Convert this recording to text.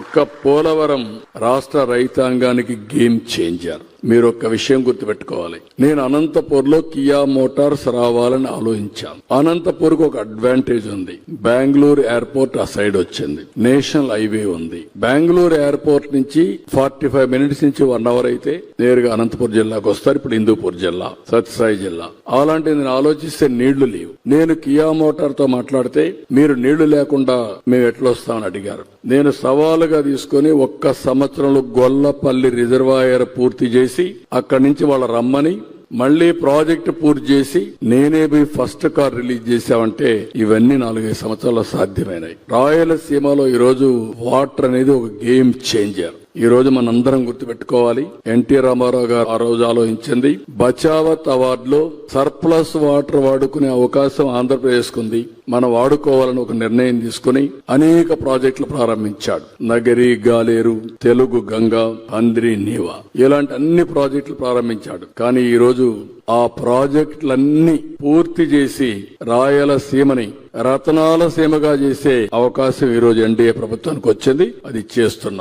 ఒక్క పోలవరం రాష్ట్ర రైతాంగానికి గేమ్ చేంజర్. మీరు ఒక్క విషయం గుర్తుపెట్టుకోవాలి. నేను అనంతపూర్లో కియా మోటార్స్ రావాలని ఆలోచించాను. అనంతపూర్కు ఒక అడ్వాంటేజ్ ఉంది. బెంగళూరు ఎయిర్పోర్ట్ ఆ సైడ్ వచ్చింది. నేషనల్ హైవే ఉంది. బెంగళూరు ఎయిర్పోర్ట్ నుంచి ఫార్టీ ఫైవ్ మినిట్స్ నుంచి వన్ అవర్ అయితే నేరుగా అనంతపూర్ జిల్లాకు వస్తారు. ఇప్పుడు హిందూపూర్ జిల్లా సత్యసాయి జిల్లా. అలాంటి నేను ఆలోచిస్తే నీళ్ళు లేవు. నేను కియా మోటార్తో మాట్లాడితే మీరు నీళ్ళు లేకుండా మేము ఎట్లా వస్తామని అడిగారు. నేను సవాలుగా తీసుకొని ఒక్క సంవత్సరంలో గొల్లపల్లి రిజర్వాయర్ పూర్తి చేసి అక్కడి నుంచి వాళ్ళ రమ్మని మళ్ళీ ప్రాజెక్ట్ పూర్తి చేసి నేనే పోయి ఫస్ట్ కార్ రిలీజ్ చేశామంటే ఇవన్నీ నాలుగైదు సంవత్సరాల్లో సాధ్యమైనాయి. రాయలసీమలో ఈరోజు వాటర్ అనేది ఒక గేమ్ చేంజర్. ఈ రోజు మనందరం గుర్తుపెట్టుకోవాలి. ఎన్టీ రామారావు గారు ఆ రోజు ఆలోచించింది బచావత్ అవార్డులో సర్ప్లస్ వాటర్ వాడుకునే అవకాశం ఆంధ్రప్రదేశ్ కుంది మనం వాడుకోవాలని ఒక నిర్ణయం తీసుకుని అనేక ప్రాజెక్టులు ప్రారంభించాడు. నగరి గాలేరు తెలుగు గంగ అంద్రి నీవా ఇలాంటి అన్ని ప్రాజెక్టులు ప్రారంభించాడు. కానీ ఈ రోజు ఆ ప్రాజెక్టులన్నీ పూర్తి చేసి రాయలసీమని రతనాల సీమగా చేసే అవకాశం ఈ రోజు ఎన్డీఏ ప్రభుత్వానికి వచ్చింది. అది చేస్తున్నాం.